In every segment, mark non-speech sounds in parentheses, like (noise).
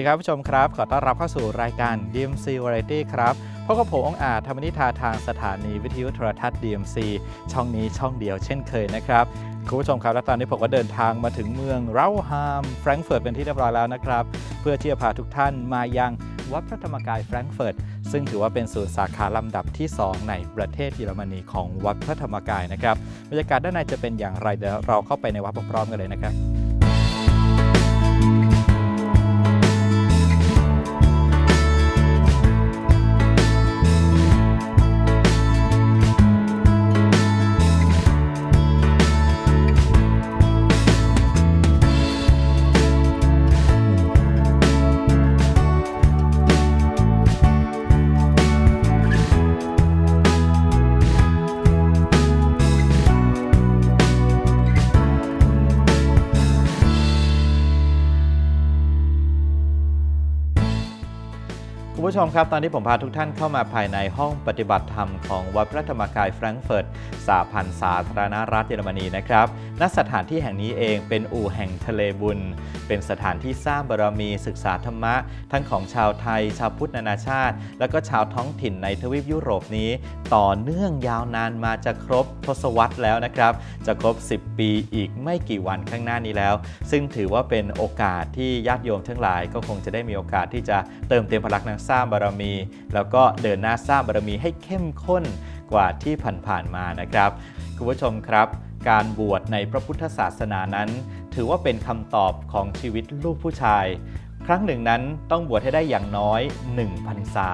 ดีครับผู้ชมครับ ขอต้อนรับเข้าสู่รายการ DMC Variety ครับพบกับผมองค์อาจธรรมนิธาทางสถานีวิทยุโทรทัศน์ DMC ช่องนี้ช่องเดียวเช่นเคยนะครับคุณผู้ชมครับและตอนนี้ผมก็เดินทางมาถึงเมืองเราฮามแฟรงก์เฟิร์ตเป็นที่เรียบร้อยแล้วนะครับ เพื่อที่จะพาทุกท่านมายังวัดพระธรรมกายแฟรงก์เฟิร์ตซึ่งถือว่าเป็นศูนย์สาขาลำดับที่ 2 ในประเทศเยอรมนีของวัดพระธรรมกายนะครับบรรยากาศด้านในจะเป็นอย่างไรเดี๋ยวเราเข้าไปในวัดพร้อมๆกันเลยนะครับ ผู้ชมครับ ตอนที่ผมพาทุกท่านเข้ามาภายในห้องปฏิบัติธรรมของวัดพระธรรมกายแฟรงก์เฟิร์ตสาพันธ์สาธารณรัฐเยอรมนีนะครับณสถานที่แห่งนี้เองเป็นอู่แห่งทะเลบุญ เป็นสถานที่สร้างบารมีศึกษาธรรมะ ทั้งของชาวไทย ชาวพุทธนานาชาติ และก็ชาวท้องถิ่นในทวีปยุโรปนี้ ต่อเนื่องยาวนานมาจะครบทศวรรษแล้วนะครับ จะครบ 10 ปีอีกไม่กี่วันข้างหน้านี้แล้ว ซึ่งถือว่าเป็นโอกาสที่ญาติโยมทั้งหลายก็คงจะได้มีโอกาสที่จะเติมเต็มพลังนักสร้างบารมี แล้วก็เดินหน้าสร้างบารมีให้เข้มข้นกว่าที่ผ่านๆมานะครับคุณผู้ชมครับการบวชในพระพุทธศาสนานั้น ถือว่าเป็นคำตอบของชีวิตลูกผู้ชาย ครั้งหนึ่งนั้นต้องบวชให้ได้อย่างน้อย1พรรษา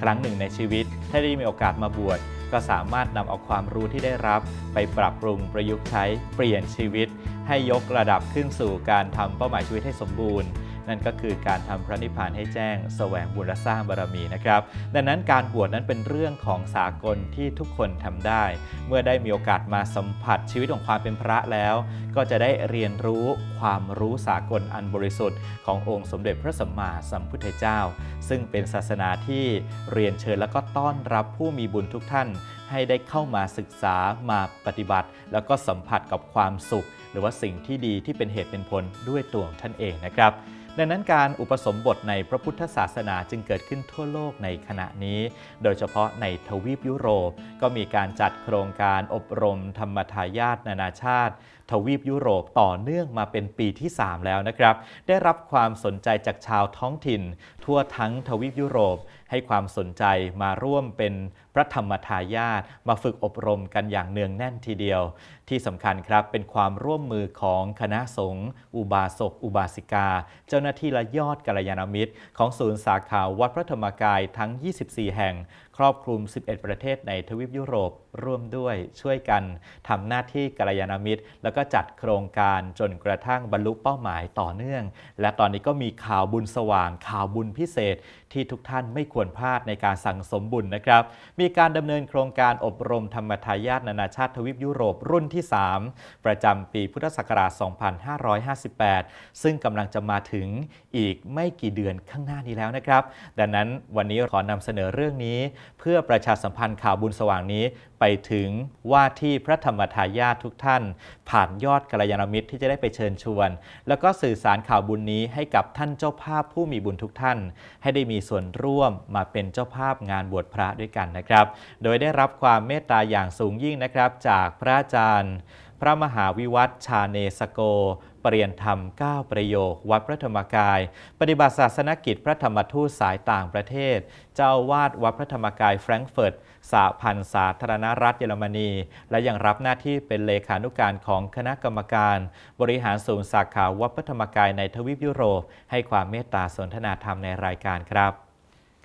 ครั้งหนึ่งในชีวิต ถ้าได้มีโอกาสมาบวช ก็สามารถนำเอาความรู้ที่ได้รับ ไปปรับปรุงประยุกต์ใช้เปลี่ยนชีวิต ให้ยกระดับขึ้นสู่การทำเป้าหมายชีวิตให้สมบูรณ์ นั่นก็คือการทำพระนิพพานให้แจ้งแสวงบุญและสร้างบารมีนะครับ ดังนั้นการบวชนั้นเป็นเรื่องของสากลที่ทุกคนทำได้ เมื่อได้มีโอกาสมาสัมผัสชีวิตของความเป็นพระแล้ว ก็จะได้เรียนรู้ความรู้สากลอันบริสุทธิ์ขององค์สมเด็จพระสัมมาสัมพุทธเจ้า ซึ่งเป็นศาสนาที่เรียนเชิญและก็ต้อนรับผู้มีบุญทุกท่านให้ได้เข้ามาศึกษามาปฏิบัติ แล้วก็สัมผัสกับความสุข หรือว่าสิ่งที่ดีที่เป็นเหตุเป็นผลด้วยตัวของท่านเองนะครับ ดังนั้นการอุปสมบทในพระพุทธศาสนาจึงเกิดขึ้นทั่วโลกในขณะนี้ โดยเฉพาะในทวีปยุโรป ก็มีการจัดโครงการอบรมธรรมทายาทนานาชาติ ทวีปยุโรปต่อเนื่องมาเป็นปีที่ 3 แล้วนะครับ ได้รับความสนใจจากชาวท้องถิ่น ทั่วทั้งทวีปยุโรปให้ความสนใจมาร่วมเป็นพระธรรมทายาทมาฝึกอบรมกันอย่างเนืองแน่นทีเดียว ที่สำคัญครับเป็นความร่วมมือของคณะสงฆ์อุบาสกอุบาสิกา เจ้าหน้าที่และยอดกัลยาณมิตร ของศูนย์สาขาวัดพระธรรมกายทั้ง 24 แห่ง ครอบคลุม 11 ประเทศในทวีปยุโรปร่วมด้วยช่วยกันทำหน้าที่กัลยาณมิตร แล้วก็จัดโครงการจนกระทั่งบรรลุเป้าหมายต่อเนื่อง และตอนนี้ก็มีข่าวบุญสว่างข่าวบุญพิเศษ ที่ทุกท่านไม่ควรพลาดในการสั่งสมบุญนะครับ มีการดำเนินโครงการอบรมธรรมทายาทนานาชาติทวีปยุโรปรุ่นที่ 3 ประจำปีพุทธศักราช 2558 ซึ่งกำลังจะมาถึงอีกไม่กี่เดือนข้างหน้านี้แล้วนะครับ ดังนั้นวันนี้ขอนำเสนอเรื่องนี้ เพื่อประชาสัมพันธ์ข่าวบุญสว่างนี้ไปถึงว่าที่พระธรรมทายาททุกท่าน ผ่านยอดกัลยาณมิตรที่จะได้ไปเชิญชวน แล้วก็สื่อสารข่าวบุญนี้ให้กับท่านเจ้าภาพผู้มีบุญทุกท่าน ให้ได้มีส่วนร่วมมาเป็นเจ้าภาพงานบวชพระด้วยกันนะครับ โดยได้รับความเมตตาอย่างสูงยิ่งนะครับ จากพระอาจารย์ พระมหาวิวัฒชาเนสโกปรียนธรรม 9 ประโยค วัดพระธรรมกาย ปฏิบัติศาสนกิจพระธรรมทูตสายต่างประเทศ เจ้าอาวาดวัดพระธรรมกายแฟรงก์เฟิร์ต สาพันธ์สาธารณรัฐเยอรมนี และยังรับหน้าที่เป็นเลขานุการของคณะกรรมการ บริหารศูนย์สาขาวัดพระธรรมกายในทวีปยุโรป ให้ความเมตตาสนทนาธรรมในรายการครับ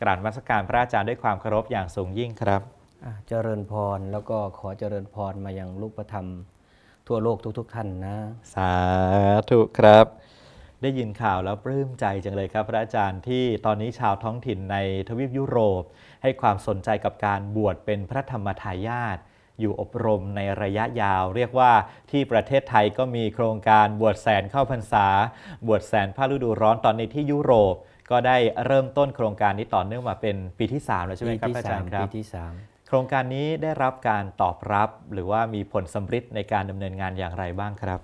กราบนมัสการพระอาจารย์ด้วยความเคารพอย่างสูงยิ่งครับอะเจริญพรแล้วก็ขอเจริญพรมายังลูกประธรรม ทั่วโลกทุก ๆ ท่านนะ สาธุครับ ได้ยินข่าวแล้วปลื้มใจจังเลยครับ พระอาจารย์ที่ตอนนี้ชาวท้องถิ่นในทวีปยุโรป ให้ความสนใจกับการบวชเป็นพระธรรมทายาทอยู่อบรมในระยะยาว เรียกว่าที่ประเทศไทยก็มีโครงการบวชแสนเข้าพรรษา บวชแสนผ้าฤดูร้อนตอนนี้ที่ยุโรป ก็ได้เริ่มต้นโครงการนี้ต่อเนื่องมาเป็นปีที่ 3 แล้วใช่ไหมปีครับที่พระอาสาจารมย์ครัปีบที่สามโครงการนี้ได้รับการตอบรับ หรือว่ามีผลสำฤทธิ์ในการดำเนินงานอย่างไรบ้างครับ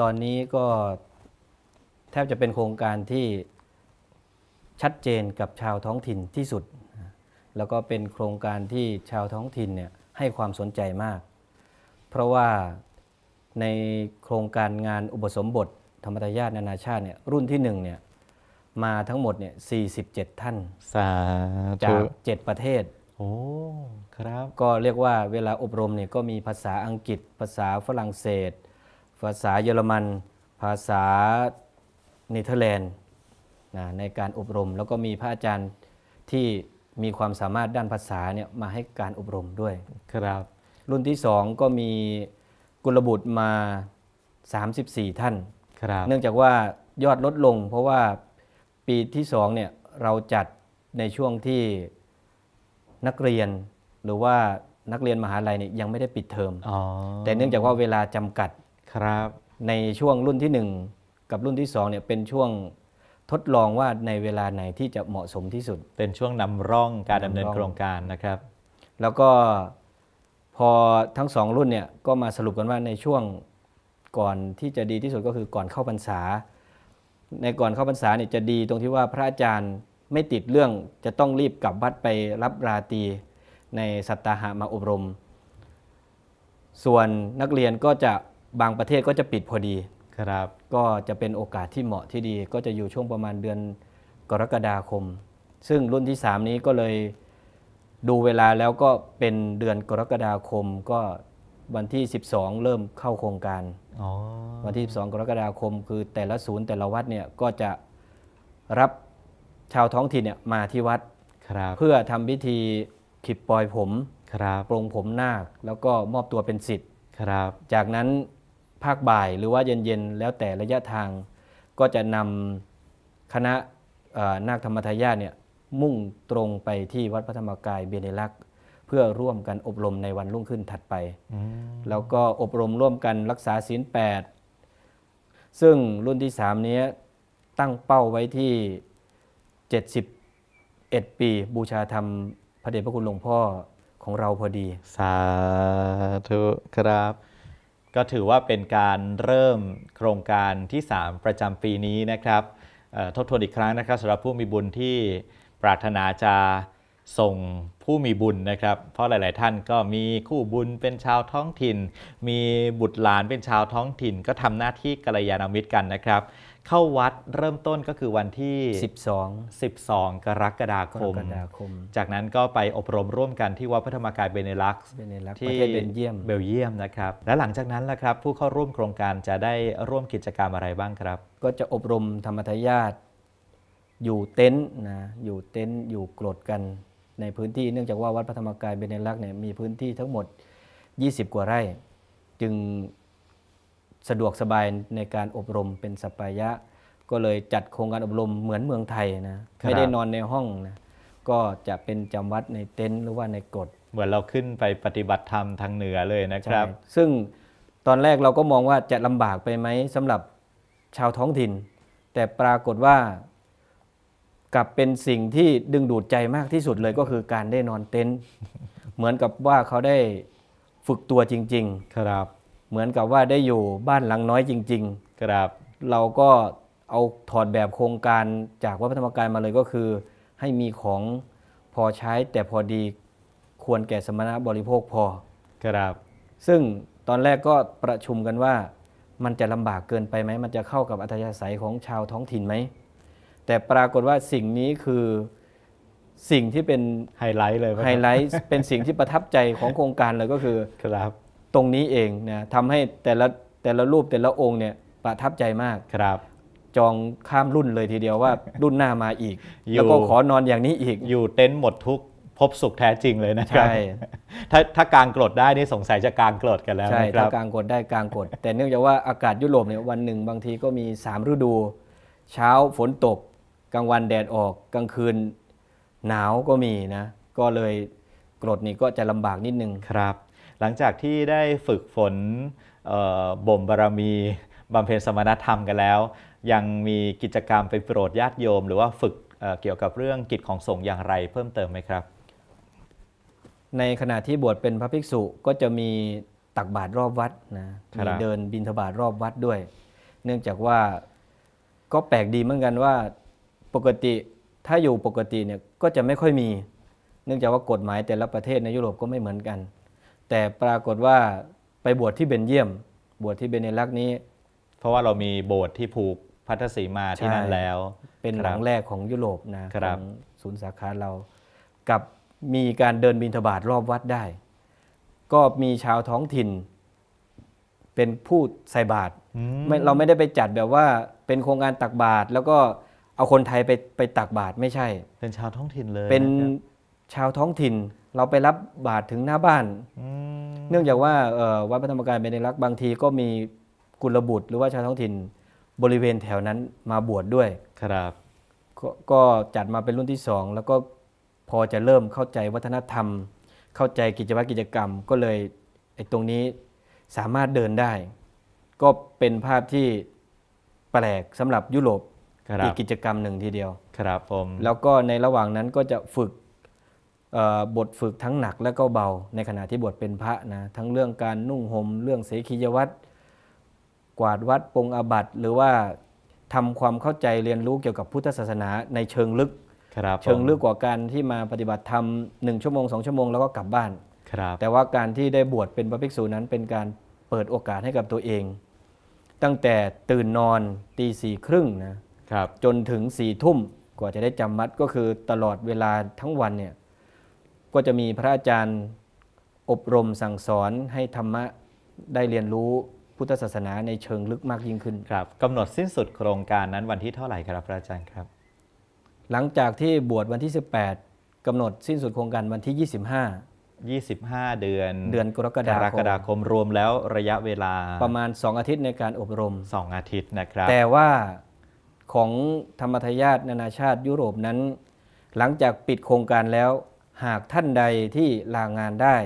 ตอนนี้ก็ แทบจะเป็นโครงการที่ชัดเจนกับชาวท้องถิ่นที่สุดนะแล้วก็เป็นโครงการที่ชาวท้องถิ่นเนี่ยให้ความสนใจมาก เพราะว่าในโครงการงานอุปสมบท ธรรมทายาทนานาชาติเนี่ยรุ่นที่หนึ่งเนี่ยมาทั้งหมดเนี่ย47 ท่าน สาจาธุก7 ประเทศ โอ้ ครับ ก็เรียกว่าเวลาอบรมเนี่ยก็มีภาษาอังกฤษ ภาษาฝรั่งเศส ภาษาเยอรมัน ภาษา เนเธอร์แลนด์นะในการอบรม แล้วก็มีพระอาจารย์ที่มีความสามารถด้านภาษาเนี่ยมาให้การอบรมด้วยครับ รุ่นที่2ก็มีกุลบุตรมา 34 ท่าน ครับ เนื่องจากว่ายอดลดลง เพราะว่าปีที่2เนี่ยเราจัดในช่วงที่นักเรียนหรือว่านักเรียนมหาลัยเนี่ยยังไม่ได้ปิดเทอมอ๋อแต่เนื่องจากว่าเวลาจำกัดครับ ในช่วงรุ่นที่1 กับรุ่นที่2เนี่ยเป็นช่วงทดลองว่าในเวลาไหนที่จะเหมาะสมที่สุด เป็นช่วงนำร่องการดำเนินนำร่องโครงการนะครับ แล้วก็พอทั้งสองรุ่นเนี่ยก็มาสรุปกันว่าในช่วงก่อนที่จะดีที่สุดก็คือก่อนเข้าพรรษา ในก่อนเข้าพรรษาเนี่ยจะดีตรงที่ว่าพระอาจารย์ไม่ติดเรื่องจะต้องรีบกลับวัดไปรับราตรีในสัตตาหะมาอบรม ส่วนนักเรียนก็จะบางประเทศก็จะปิดพอดี ครับ ก็จะเป็นโอกาสที่เหมาะที่ดี ก็จะอยู่ช่วงประมาณเดือนกรกฎาคม ซึ่งรุ่นที่ 3 นี้ก็เลยดูเวลาแล้วก็เป็นเดือนกรกฎาคมก็วันที่ 12 เริ่มเข้าโครงการอ๋อวันที่ 12 กรกฎาคม คือแต่ละศูนย์แต่ละวัดเนี่ยก็จะรับชาวท้องถิ่นเนี่ยมาที่วัดครับเพื่อทำพิธีขิบปลอยผมครับปรงผมนาคแล้วก็มอบตัวเป็นสิทธิ์ครับจากนั้น ภาคบ่ายหรือว่าเย็นๆ แล้วแต่ระยะทาง ก็จะนำคณะนาคธรรมทายาทเนี่ยมุ่งตรงไปที่วัดพระธรรมกายเบเนลักษ์เพื่อร่วมกันอบรมในวันรุ่งขึ้นถัดไป แล้วก็อบรมร่วมกันรักษาศีล8ซึ่งรุ่นที่ 3 นี้ตั้งเป้าไว้ที่ 71 ปี บูชาธรรมพระเดชพระคุณหลวงพ่อของเราพอดี สาธุครับ ก็ถือว่าเป็นการเริ่มโครงการที่ 3 ประจำปีนี้นะครับทบทวนอีกครั้งนะครับสำหรับผู้มีบุญที่ปรารถนาจะส่งผู้มีบุญนะครับ เพราะหลาย ๆ ท่านก็มีคู่บุญเป็นชาวท้องถิ่น มีบุตรหลานเป็นชาวท้องถิ่น ก็ทำหน้าที่กัลยาณมิตรกันนะครับ เข้าวัดเริ่มต้นก็คือวันที่ 12 12 กรกฎากครมกฎาคม จากนั้นก็ไปอบรมร่วมกันที่วัดพระธรรมกายเบเนลักซ์เบเนลักซ์ปที่ระเทศเบลเยียม เบลเยียมนะครับ และหลังจากนั้นล่ะครับ ผู้เข้าร่วมโครงการจะได้ร่วมกิจกรรมอะไรบ้างครับ ก็จะอบรมธรรมทายาทอยู่เต็นท์นะ อยู่เต็นท์อยู่กรดกันในพื้นที่เนื่องจากว่าวัดพระธรรมกายเบเนลักษณ์เนี่ยมีพื้นที่ทั้งหมด 20 กว่าไร่ จึง สะดวกสบายในการอบรมเป็นสปายะ ก็เลยจัดโครงการอบรมเหมือนเมืองไทยนะครับไม่ได้นอนในห้องนะก็จะเป็นจำวัดในเต็นท์หรือว่าในกรดเหมือนเราขึ้นไปปฏิบัติธรรมทางเหนือเลยนะครับใช่ซึ่งตอนแรกเราก็มองว่าจะลำบากไปไหมสำหรับชาวท้องถิ่น แต่ปรากฏว่ากลับเป็นสิ่งที่ดึงดูดใจมากที่สุดเลยก็คือการได้นอนเต็นท์เหมือนกับว่าเขาได้ฝึกตัวจริงครับๆ เหมือนกับว่าได้อยู่บ้านหลังน้อยจริงครับๆเราก็เอาถอดแบบโครงการจากวัดพระธรรมกายมาเลยก็คือ ให้มีของพอใช้แต่พอดีควรแก่สมณะบริโภคพอ ครับ ซึ่งตอนแรกก็ประชุมกันว่ามันจะลำบากเกินไปไหม มันจะเข้ากับอัธยาศัยของชาวท้องถิ่นไหม แต่ปรากฏว่าสิ่งนี้คือสิ่งที่เป็นไฮไลท์เลยหมครับไฮไลท์เป็นสิ่งที่ประทับใจของโครงการเลยก็คือครับ ตรงนี้เองนะทำให้แต่ละแต่ละรูปแต่ละองค์เนี่ยประทับใจมากครับ จองข้ามรุ่นเลยทีเดียวว่ารุ่นหน้ามาอีกอยู่แล้วก็ขอนอนอย่างนี้อีกอยู่เต็นท์หมดทุกข์พบสุขแท้จริงเลยนะครับใช่ถ้าถ้ากางกรดได้นี่สงสัยจะกางกรดกันแล้วใช่นะคถ้ารับกลางกดได้กลางกดแต่เนื่องจากว่าอากาศยุโรปเนี่ยวันหนึ่งบางทีก็มี 3 ฤดู เช้าฝนตก กลางวันแดดออกกลางคืนหนาวก็มีนะ ก็เลยกรดนี่ก็จะลำบากนิดนึงครับ หลังจากที่ได้ฝึกฝนเอ่อบ่มบารมีบำเพ็ญสมณธรรมกันแล้ว ยังมีกิจกรรมไปโปรดญาติโยม หรือว่าฝึกเอ่อเกี่ยวกับเรื่องกิจของสงฆ์อย่างไรเพิ่มเติมไหมครับ ในขณะที่บวชเป็นพระภิกษุก็จะมีตักบาตรรอบวัดนะครับมีเดินบิณฑบาตรอบวัดด้วย เนื่องจากว่าก็แปลกดีเหมือนกันว่าปกติถ้าอยู่ปกติเนี่ยก็จะไม่ค่อยมี เนื่องจากว่ากฎหมายแต่ละประเทศในยุโรปก็ไม่เหมือนกัน แต่ปรากฏว่าไปบวชที่เบนเยียม บวชที่เบเนลักนี้ เพราะว่าเรามีโบสถ์ที่ผูกพัทธสีมาที่นั่นใช่แล้ว เป็นครับหลังแรกของยุโรปนะครับของศูนย์สาขาเรากับมีการเดินบินทบาทรอบวัดได้ ก็มีชาวท้องถิ่น เป็นผู้ใส่บาตรอืมไม่เราไม่ได้ไปจัดแบบว่าเป็นโครงการตักบาตรแล้วก็เอาคนไทยไปไปตักบาตรไม่ใช่ เป็นชาวท้องถิ่นเลย เป็นนะครับชาวท้องถิ่น เราไปรับบาตรถึงหน้าบ้านอืมเนื่องจากว่าเอ่อวัดพระธรรมกายเบญจรักษ์บางทีก็มีกุลบุตร หรือว่าชาวท้องถิ่นบริเวณแถวนั้นมาบวชดด้วย ครับกก็จัดมาเป็นรุ่นที่สองแล้วก็พอจะเริ่มเข้าใจวัฒนธรรม เข้าใจกิจวัตรกิจกรรม ก็เลยไอ้ตรงนี้สามารถเดินได้ ก็เป็นภาพที่แปลกสำหรับยุโรปครัอีบกกิจกรรมหนึ่งทีเดียว ครับผม แล้วก็ในระหว่างนั้นก็จะฝึกเอ่อ บทฝึกทั้งหนักและก็เบา ในขณะที่บวชเป็นพระนะทั้งเรื่องการนุ่งห่มเรื่องเสขียวัตรกวาดวัดปรงอาบัติหรือว่าทำความเข้าใจเรียนรู้เกี่ยวกับพุทธศาสนาในเชิงลึกครับผมเชิงลึกกว่าการที่มาปฏิบัติธรรมหนึ่งชั่วโมงสองชั่วโมงแล้วก็กลับบ้านครับแต่ว่าการที่ได้บวชเป็นพระภิกษุนั้นเป็นการเปิดโอกาสให้กับตัวเอง ตั้งแต่ตื่นนอนตีสี่ครึ่งนะครับจนถึงสี่ทุ่มกว่าจะได้จำมัดก็คือตลอดเวลาทั้งวันเนี่ย ก็จะมีพระอาจารย์อบรมสั่งสอนให้ธรรมะได้เรียนรู้พุทธศาสนาในเชิงลึกมากยิ่งขึ้น ครับกำหนดสิ้นสุดโครงการนั้นวันที่เท่าไหร่ครับพระอาจารย์ครับ หลังจากที่บวชวันที่ 18กำหนดสิ้นสุดโครงการวันที่ 25เดือน25เดือนกรกกฎารคกฎามคมรวมแล้วระยะเวลาประมาณ 2 อาทิตย์ในการอบรม 2 อาทิตย์นะครับ แต่ว่าของธรรมทายาทนานาชาติยุโรปนั้น หลังจากปิดโครงการแล้ว หากท่านใดที่ลางานได้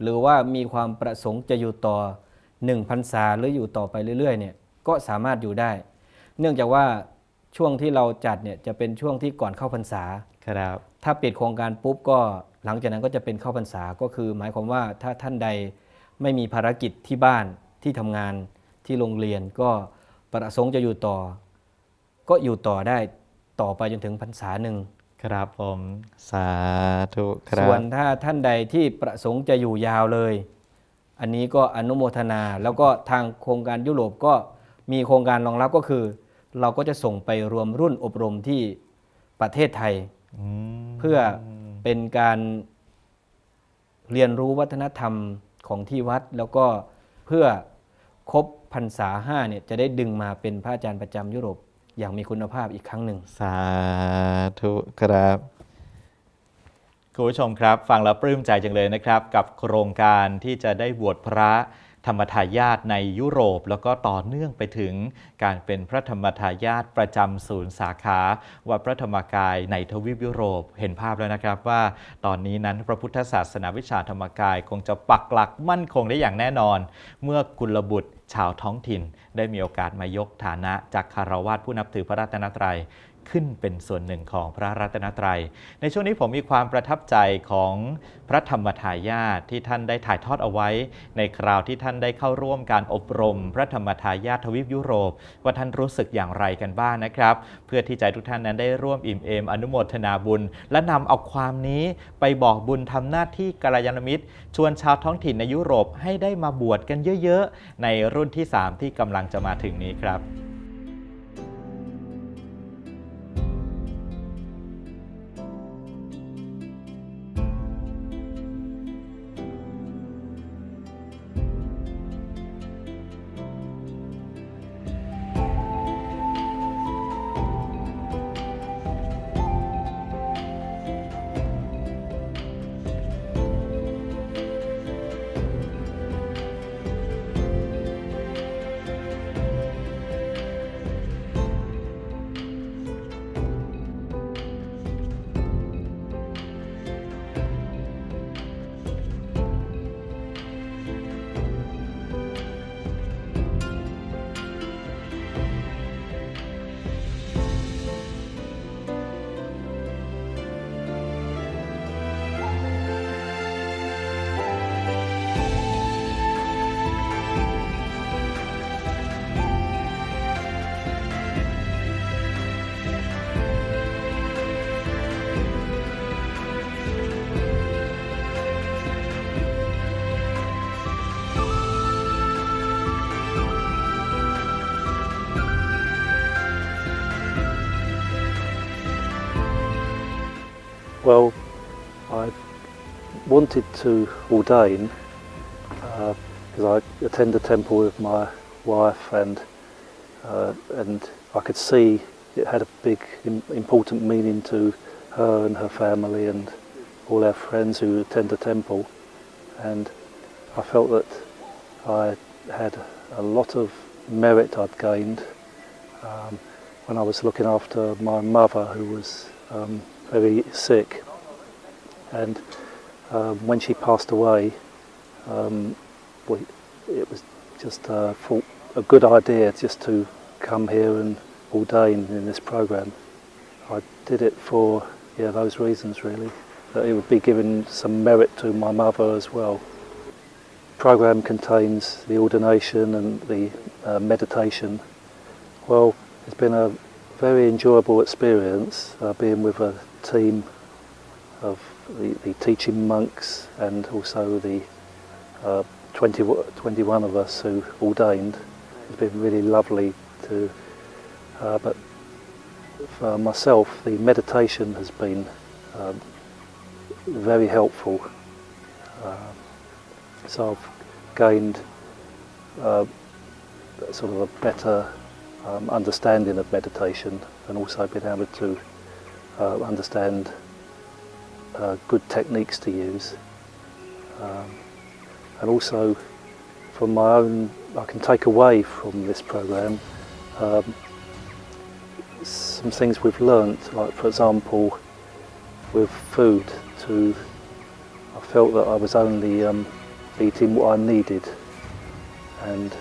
หรือว่ามีความประสงค์จะอยู่ต่อ1พรรษาหรืออยู่ต่อไปเรื่อยๆเนี่ยก็สามารถอยู่ได้ เนื่องจากว่าช่วงที่เราจัดเนี่ยจะเป็นช่วงที่ก่อนเข้าพรรษาครับถ้าปิดโครงการปุ๊บก็หลังจากนั้นก็จะเป็นเข้าพรรษาก็คือ หมายความว่าถ้าท่านใดไม่มีภารกิจที่บ้านที่ทำงานที่โรงเรียนก็ประสงค์จะอยู่ต่อ ก็อยู่ต่อได้ต่อไปจนถึงพรรษาหนึ่ง ครับผมสาธุครัส่วบนถ้าท่านใดที่ประสงค์จะอยู่ยาวเลย อันนี้ก็อนุโมทนา แล้วก็ทางโครงการยุโรปก็มีโครงการรองรับก็คือ เราก็จะส่งไปรวมรุ่นอบรมที่ประเทศไทยอืมเพื่อเป็นการเรียนรู้วัฒนธรรมของที่วัด แล้วก็เพื่อครบพรรษาห้าเนี่ยจะได้ดึงมาเป็นพระอาจารย์ประจำยุโรป อย่างมีคุณภาพอีกครั้งหนึ่ง สาธุครับ คุณผู้ชมครับ ฟังแล้วปลื้มใจจังเลยนะครับ กับโครงการที่จะได้บวชพระธรรมทายาทในยุโรป แล้วก็ต่อเนื่องไปถึงการเป็นพระธรรมทายาทประจำศูนย์สาขาวัดพระธรรมกายในทวีปยุโรปเห็นภาพแล้วนะครับว่าตอนนี้นั้นพระพุทธศาสนาวิชาธรรมกาย คงจะปักหลักมั่นคงได้อย่างแน่นอน เมื่อกุลบุตรชาวท้องถิ่น ได้มีโอกาสมายกฐานะจากคารวาสผู้นับถือพระรัตนตรัย ขึ้นเป็นส่วนหนึ่งของพระรัตนตรัย ในช่วงนี้ผมมีความประทับใจของพระธรรมทายาทที่ท่านได้ถ่ายทอดเอาไว้ ในคราวที่ท่านได้เข้าร่วมการอบรม พระธรรมทายาททวีปยุโรป ว่าท่านรู้สึกอย่างไรกันบ้างนะครับ เพื่อที่ใจทุกท่านนั้นได้ร่วมอิ่มเอมอนุโมทนาบุญ และนำเอาความนี้ไปบอกบุญทำหน้าที่กัลยาณมิตร ชวนชาวท้องถิ่นในยุโรปให้ได้มาบวชกันเยอะ ๆ ในรุ่นที่ 3 ที่กำลังจะมาถึงนี้ครับ Well, I wanted to ordain uh, because I attend the temple with my wife and uh, and I could see it had a big important meaning to her and her family and all our friends who attend the temple. And I felt that I had a lot of merit I'd gained um, when I was looking after my mother who was um, very sick and um, when she passed away um, we, it was just uh, a good idea just to come here and ordain in this program. I did it for yeah those reasons really that it would be giving some merit to my mother as well. Program contains the ordination and the uh, meditation. Well, it's been a very enjoyable experience uh, being with a team of the, the teaching monks and also the uh, 20, 21 of us who ordained. It's been really lovely to, uh, but for myself, the meditation has been um, very helpful. Uh, so I've gained uh, sort of a better um, understanding of meditation and also been able to uh, understand uh, good techniques to use. Um, and also from my own, I can take away from this program um, some things we've learnt, like for example, with food, to I felt that I was only um, eating what I needed, and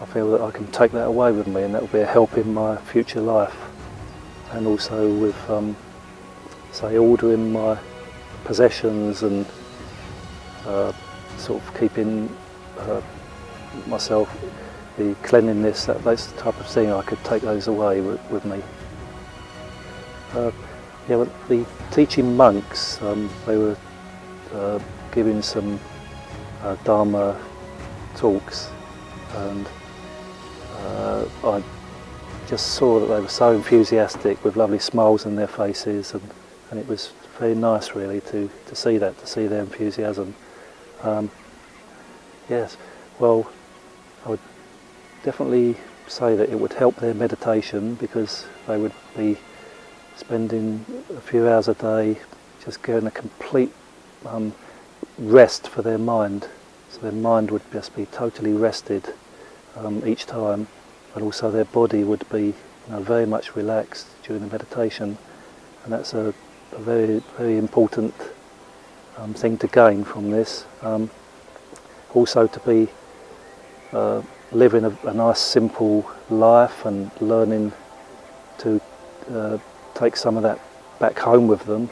I feel that I can take that away with me, and that will be a help in my future life, and also with, um, say, ordering my possessions and uh, sort of keeping uh, myself, the cleanliness, that those type of thing, I could take those away with, with me. Uh, yeah, but the teaching monks, um, they were uh, giving some uh, Dharma talks, and uh, I just saw that they were so enthusiastic with lovely smiles on their faces, and, and it was very nice, really, to, to see that, to see their enthusiasm. Um, yes, well, I would definitely say that it would help their meditation because they would be spending a few hours a day just getting a complete um, rest for their mind. So their mind would just be totally rested um, each time, and also their body would be you know, very much relaxed during the meditation, and that's a, a very very important um, thing to gain from this. Um, also to be uh, living a, a nice simple life and learning to uh, take some of that back home with them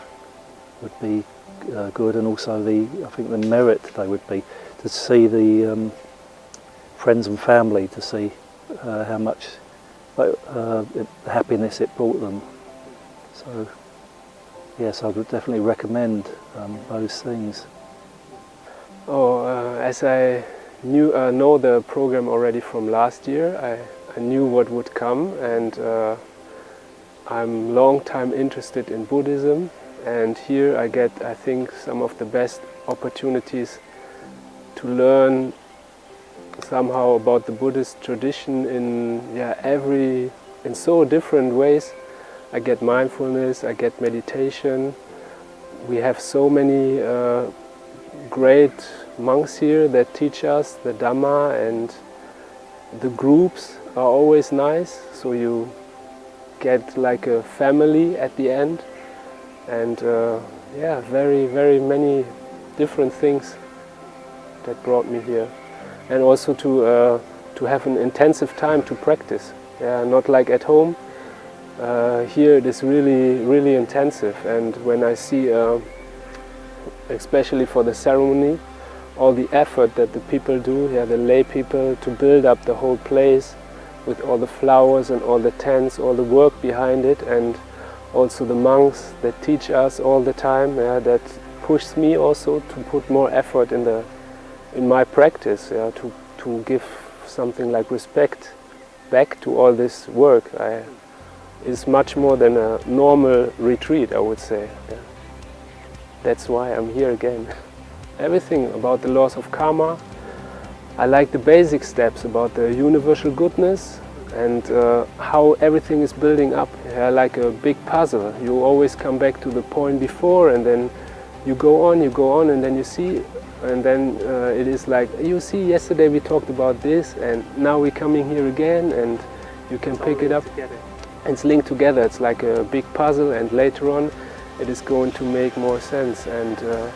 would be uh, good and also the I think the merit they would be to see the um, friends and family to see uh, how much uh, it, happiness it brought them. So yes I would definitely recommend um, those things. Oh, uh, as I knew uh, know the program already from last year, I, I knew what would come, and uh, I'm long time interested in Buddhism, and here I get, I think, some of the best opportunities to learn somehow about the Buddhist tradition in yeah every in so different ways. I get mindfulness, I get meditation. We have so many uh, great monks here that teach us the Dhamma and the groups are always nice so you get like a family at the end and uh, yeah very very many different things that brought me here and also to uh, to have an intensive time to practice. Yeah not like at home. Uh, here it is really really intensive. And when I see uh, especially for the ceremony, all the effort that the people do, yeah, the lay people, to build up the whole place with all the flowers and all the tents, all the work behind it, and also the monks that teach us all the time, yeah, that pushes me also to put more effort in the in my practice, yeah, to to give something like respect back to all this work. I, is much more than a normal retreat, I would say. Yeah. That's why I'm here again. (laughs) Everything about the laws of karma. I like the basic steps about the universal goodness and uh, how everything is building up yeah, like a big puzzle. You always come back to the point before and then you go on, you go on, and then you see, and then uh, it is like you see. Yesterday we talked about this, and now we're coming here again, and you can pick it up. It's linked together. It's like a big puzzle, and later on, it is going to make more sense. And uh,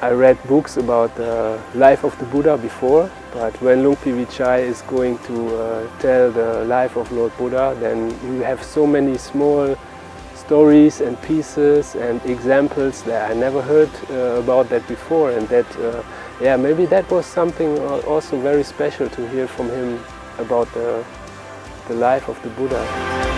I read books about the life of the Buddha before, but when Lungpi Vichai is going to uh, tell the life of Lord Buddha, then you have so many small stories and pieces and examples that I never heard uh, about that before, and that uh, yeah maybe that was something also very special to hear from him about the the life of the Buddha.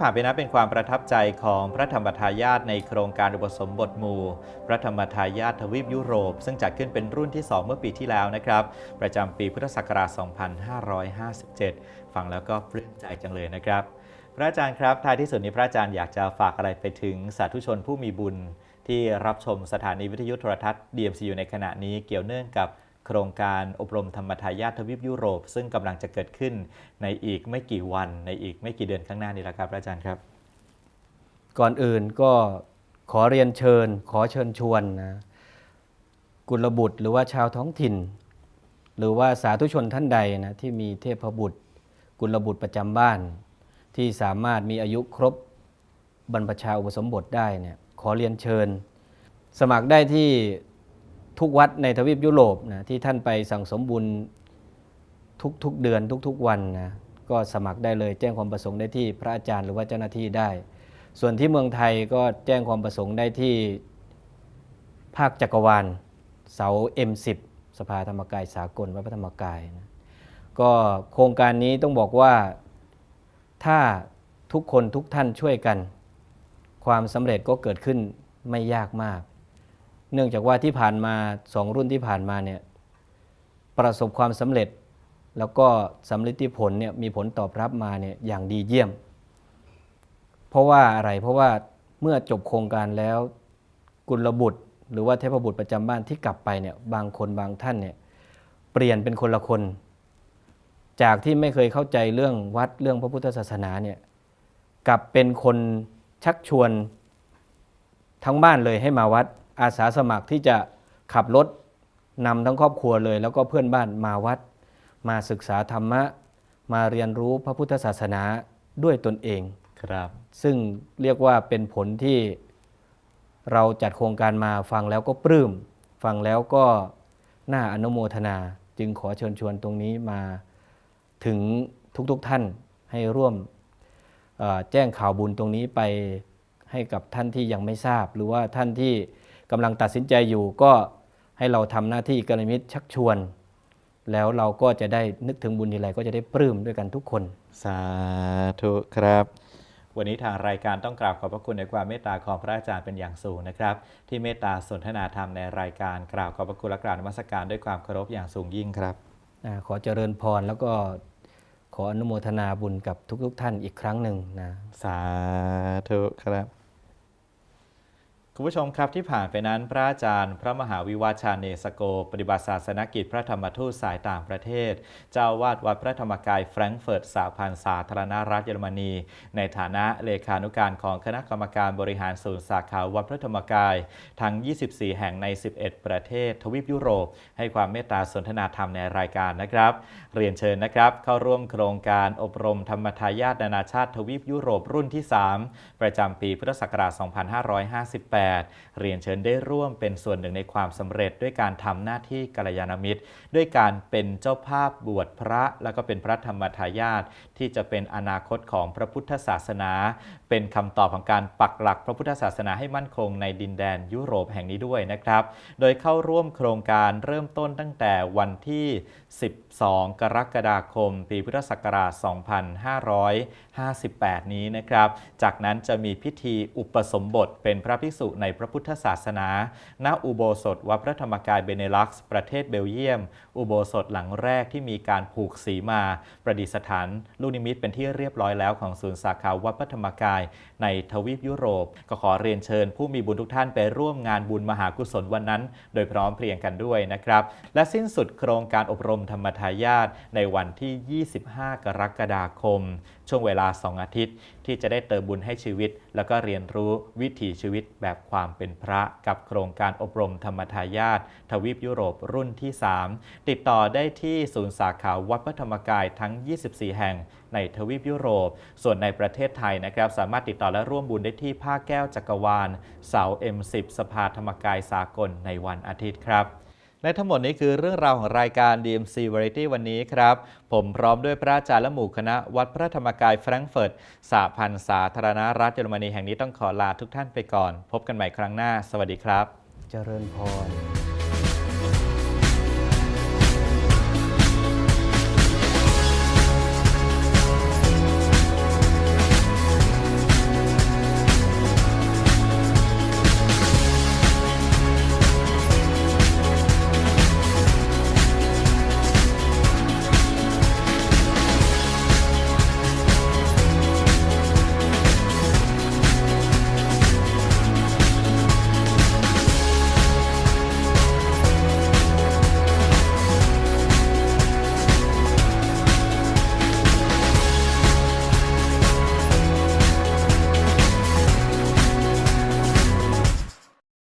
ผ่านไปนั้นเป็นความประทับใจของพระธรรมทายาทในโครงการอุปสมบทหมู่ พระธรรมทายาททวีปยุโรป ซึ่งจัดขึ้นเป็นรุ่นที่ 2 เมื่อปีที่แล้วนะครับ ประจำปีพุทธศักราช 2557 ฟังแล้วก็ปลื้มใจจังเลยนะครับ พระอาจารย์ครับท้ายที่สุดนี้พระอาจารย์อยากจะฝากอะไรไปถึงสาธุชนผู้มีบุญ ที่รับชมสถานีวิทยุโทรทัศน์ DMCU ในขณะนี้เกี่ยวเนื่องกับ โครงการอบรมธรรมทายาททวีปยุโรป ซึ่งกำลังจะเกิดขึ้นในอีกไม่กี่วันในอีกไม่กี่เดือนข้างหน้านี้แล้วครับพระอาจารย์ครับ ก่อนอื่นก็ขอเรียนเชิญ ขอเชิญชวนนะกุลบุตรหรือว่าชาวท้องถิ่น หรือว่าสาธุชนท่านใดนะที่มีเทพบุตร กุลบุตรประจำบ้าน ที่สามารถมีอายุครบบรรพชาอุปสมบทได้เนี่ยขอเรียนเชิญ สมัครได้ที่ ทุกวัดในทวีปยุโรปนะที่ท่านไปสั่งสมบุญทุกๆเดือนทุกๆวันนะก็สมัครได้เลยแจ้งความประสงค์ได้ที่พระอาจารย์หรือว่าเจ้าหน้าที่ได้ ส่วนที่เมืองไทยก็แจ้งความประสงค์ได้ที่ภาคจักรวาลเสา M10 สภาธรรมกายสากลวัดพระธรรมกายนะก็โครงการนี้ต้องบอกว่าถ้าทุกคนทุกท่านช่วยกัน ความสำเร็จก็เกิดขึ้นไม่ยากมาก เนื่องจากว่าที่ผ่านมาสองรุ่นที่ผ่านมาเนี่ยประสบความสำเร็จ แล้วก็สำลิดที่ผลเนี่ยมีผลตอบรับมาเนี่ยอย่างดีเยี่ยม เพราะว่าอะไรเพราะว่าเมื่อจบโครงการแล้วกุลบุตร หรือว่าเทพบุตรประจำบ้านที่กลับไปเนี่ยบางคนบางท่านเนี่ยเปลี่ยนเป็นคนละคน จากที่ไม่เคยเข้าใจเรื่องวัดเรื่องพระพุทธศาสนาเนี่ยกลับเป็นคนชักชวนทั้งบ้านเลยให้มาวัด อาสาสมัครที่จะขับรถนำทั้งครอบครัวเลย แล้วก็เพื่อนบ้านมาวัด มาศึกษาธรรมะ มาเรียนรู้พระพุทธศาสนาด้วยตนเองครับ ซึ่งเรียกว่าเป็นผลที่เราจัดโครงการมาฟังแล้วก็ปลื้มฟังแล้วก็น่าอนุโมทนา จึงขอเชิญชวนตรงนี้มาถึงทุกๆทท่านให้ร่วมเอ่อแจ้งข่าวบุญตรงนี้ไปให้กับท่านที่ยังไม่ทราบ หรือว่าท่านที่ กำลังตัดสินใจอยู่ก็ให้เราทำหน้าที่กรมิตรชักชวน แล้วเราก็จะได้นึกถึงบุญทีไรก็จะได้ปลื้มด้วยกันทุกคน สาธุครับวันนี้ทางรายการต้องกราบขอบพระคุณในความเมตตาของพระอาจารย์เป็นอย่างสูงนะครับ ที่เมตตาสนทนาธรรมในรายการกราบขอบพระคุณและกราบนมัสการด้วยความเคารพอย่างสูงยิ่งครับอ่าขอเจริญพรแล้วก็ขออนุโมทนาบุญกับทุกๆทท่านอีกครั้งหนึ่งนะ สาธุครับ คุณผู้ชมครับที่ผ่านไปนั้นพระอาจารย์ พระมหาวิวาชาเนสโก ปฏิบัติศาสนกิจพระธรรมทูตสายต่างประเทศ เจ้าวาดวัดพระธรรมกายแฟรงก์เฟิร์ตสาพันธ์สาธารณรัฐเยอรมนี ในฐานะเลขานุการของคณะกรรมการบริหารศูนย์สาขาวัดพระธรรมกาย ทั้ง 24 แห่งใน 11 ประเทศ ทวีปยุโรป ให้ความเมตตาสนทนาธรรมในรายการนะครับ เรียนเชิญนะครับ เข้าร่วมโครงการอบรมธรรมทายาทนานาชาติทวีปยุโรปรุ่นที่ 3 ประจำปีพุทธศักราช 2558เรียนเชิญได้ร่วมเป็นส่วนหนึ่งในความสำเร็จด้วยการทำหน้าที่กัลยาณมิตร ด้วยการเป็นเจ้าภาพบวชพระ แล้วก็เป็นพระธรรมทายาทที่จะเป็นอนาคตของพระพุทธศาสนา เป็นคำตอบของการปักหลักพระพุทธศาสนาให้มั่นคงในดินแดนยุโรปแห่งนี้ด้วยนะครับ โดยเข้าร่วมโครงการเริ่มต้นตั้งแต่วันที่ 12 กรกฎาคม ปีพุทธศักราช 2558 นี้นะครับ จากนั้นจะมีพิธีอุปสมบทเป็นพระภิกษุในพระพุทธศาสนา ณ อุโบสถวัดพระธรรมกายเบเนลักซ์ประเทศเบลเยียม อุโบสถหลังแรกที่มีการผูกสีมา ประดิษฐานลูกนิมิตเป็นที่เรียบร้อยแล้วของศูนย์สาขาวัดพระธรรมกาย ในทวีปยุโรป ก็ขอเรียนเชิญผู้มีบุญทุกท่านไปร่วมงานบุญมหากุศลวันนั้น โดยพร้อมเพรียงกันด้วยนะครับ และสิ้นสุดโครงการอบรมธรรมทายาทในวันที่ 25 กรกฎาคม ช่วงเวลา 2 อาทิตย์ ที่จะได้เติมบุญให้ชีวิต แล้วก็เรียนรู้วิถีชีวิตแบบความเป็นพระกับโครงการอบรมธรรมทายาททวีปยุโรปรุ่นที่ 3 ติดต่อได้ที่ศูนย์สาขาวัดพระธรรมกายทั้ง 24 แห่งในทวีปยุโรป ส่วนในประเทศไทยนะครับสามารถติดต่อและร่วมบุญได้ที่ผ้าแก้วจักรวาล เสา M10 สภาธรรมกายสากลในวันอาทิตย์ครับ และทั้งหมดนี้คือเรื่องราวของรายการ DMC Variety วันนี้ครับ ผมพร้อมด้วยพระอาจารย์และหมู่คณะวัดพระธรรมกายแฟรงก์เฟิร์ตสาพันธ์สาธารณรัฐเยอรมนีแห่งนี้ต้องขอลาทุกท่านไปก่อน พบกันใหม่ครั้งหน้า สวัสดีครับ เจริญพร